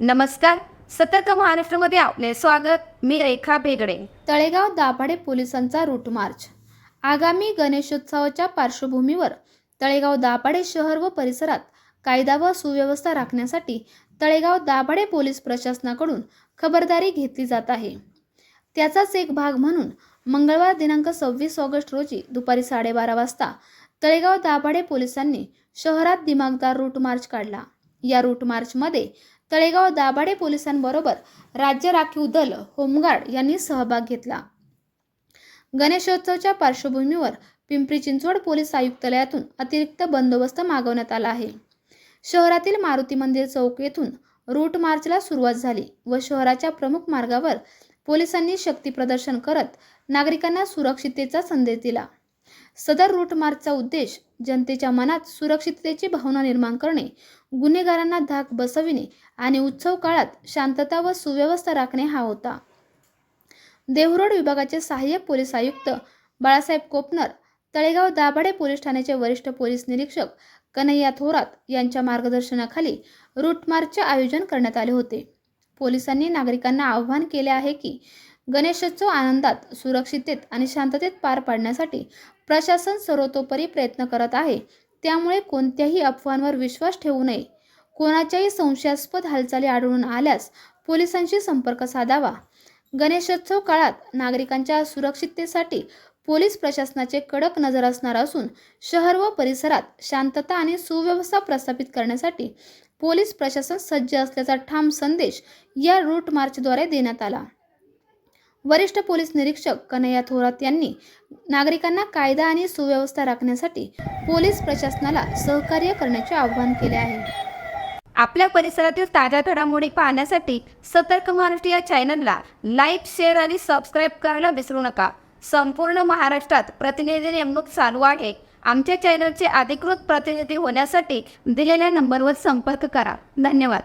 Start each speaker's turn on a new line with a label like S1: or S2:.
S1: नमस्कार. सतर्क महाराष्ट्रमध्ये आपले स्वागत. मी रेखा बेगडे
S2: तळेगाव दाभाडे पोलिसांचा रूट मार्च आगामी गणेशोत्सवाच्या पार्श्वभूमीवर तळेगाव दाभाडे शहर व परिसरात कायदा व सुव्यवस्था राखण्यासाठी तळेगाव दाभाडे पोलीस प्रशासनाकडून खबरदारी घेतली जात आहे. त्याचाच एक भाग म्हणून मंगळवार दिनांक सव्वीस ऑगस्ट रोजी दुपारी साडेबारा वाजता तळेगाव दाभाडे पोलिसांनी शहरात दिमागदार रूट मार्च काढला. या रूट मार्चमध्ये तळेगाव दाभाडे पोलिसांबरोबर राज्य राखीव दल होमगार्ड यांनी सहभाग घेतला. गणेशोत्सवच्या पार्श्वभूमीवर पिंपरी चिंचवड पोलीस आयुक्तालयातून अतिरिक्त बंदोबस्त मागवण्यात आला आहे. शहरातील मारुती मंदिर चौक येथून रूट मार्चला सुरुवात झाली व शहराच्या प्रमुख मार्गावर पोलिसांनी शक्ती प्रदर्शन करत नागरिकांना सुरक्षिततेचा संदेश दिला. सदर रूट मार्चचा उद्देश जनतेच्या मनात सुरक्षिततेची भावना निर्माण करणे गुन्हेगारांना धाक बसविणे आणि उत्सव काळात शांतता व सुव्यवस्था राखणे हा होता. देहरोड विभागाचे सहाय्यक पोलीस आयुक्त बाळासाहेब कोपनर तळेगाव दाभाडे पोलीस ठाण्याचे वरिष्ठ पोलीस निरीक्षक कन्हैया थोरात यांच्या मार्गदर्शनाखाली रूट मार्चचे आयोजन करण्यात आले होते. पोलिसांनी नागरिकांना आवाहन केले आहे की गणेशोत्सव आनंदात सुरक्षिततेत आणि शांततेत पार पाडण्यासाठी प्रशासन सर्वतोपरी प्रयत्न करत आहे. त्यामुळे कोणत्याही अफवांवर विश्वास ठेवू नये. कोणाच्याही संशयास्पद हालचाली आढळून आल्यास पोलिसांशी संपर्क साधावा. गणेशोत्सव काळात नागरिकांच्या सुरक्षिततेसाठी पोलीस प्रशासनाचे कडक नजर असणार असून शहर व परिसरात शांतता आणि सुव्यवस्था प्रस्थापित करण्यासाठी पोलीस प्रशासन सज्ज असल्याचा ठाम संदेश या रूट मार्चद्वारे देण्यात आला. वरिष्ठ पोलीस निरीक्षक कन्हैया थोरात यांनी नागरिकांना कायदा आणि सुव्यवस्था राखण्यासाठी पोलीस प्रशासनाला सहकार्य करण्याचे आवाहन केले आहे.
S1: आपल्या परिसरातील ताज्या घडामोडी पाहण्यासाठी सतर्क महाराष्ट्र या चॅनलला लाईक शेअर आणि सबस्क्राईब करायला विसरू नका. संपूर्ण महाराष्ट्रात प्रतिनिधी नेमणूक चालू आहे. आमच्या चॅनलचे अधिकृत प्रतिनिधी होण्यासाठी दिलेल्या नंबरवर संपर्क करा. धन्यवाद.